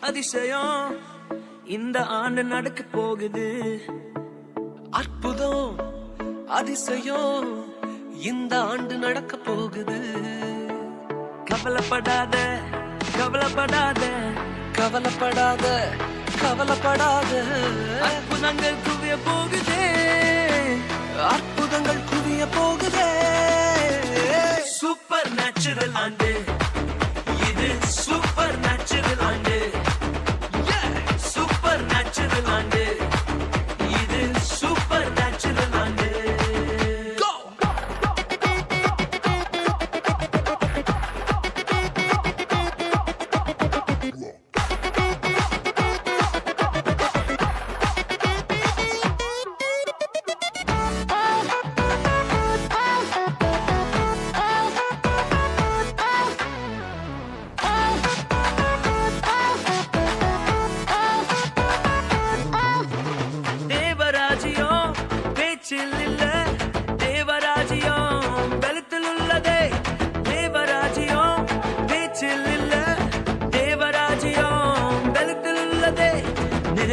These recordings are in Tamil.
அதிசயம். இந்த ஆண்டு நடக்க போகுது. அற்புதம் அதிசயம். இந்த ஆண்டு நடக்க போகுது. கவலைப்படாத கவலைப்படாத. கவலைப்படாத கவலைப்படாத. அற்புதங்கள் குவிய போகுதே. அற்புதங்கள் குவிய போகுதே. சூப்பர் நேச்சுரல் ஆண்டு. இது சூப்பர்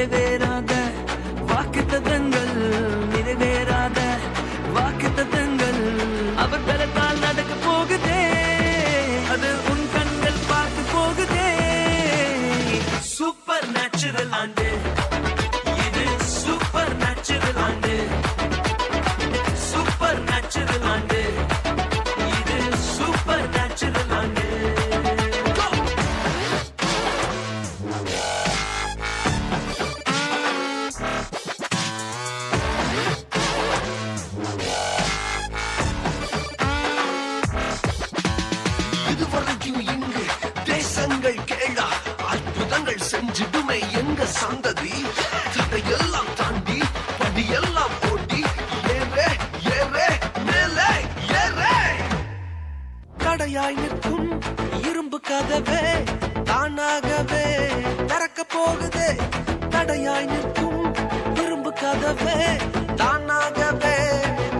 நிறைவேறாத வாக்குத்தத்தங்கள் நிறைவேறாத எங்க சந்ததி தடையெல்லாம் தாண்டி படியெல்லாம் ஓட்டி ஏறே ஏறே மேலே ஏறே. தடையாய் நிற்கும் இரும்பு கதவே தானாகவே திறக்க போகுது. தடையாய் நிற்கும் இரும்பு கதவே தானாகவே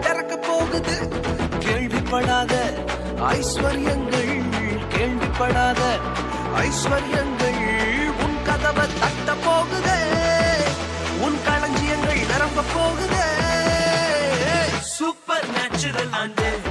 திறக்க போகுது. கேள்விப்படாத ஐஸ்வர்யங்கள் கேள்விப்படாத ஐஸ்வர்யங்கள். போகுதே. சூப்பர் நேச்சுரல் ஆண்டு.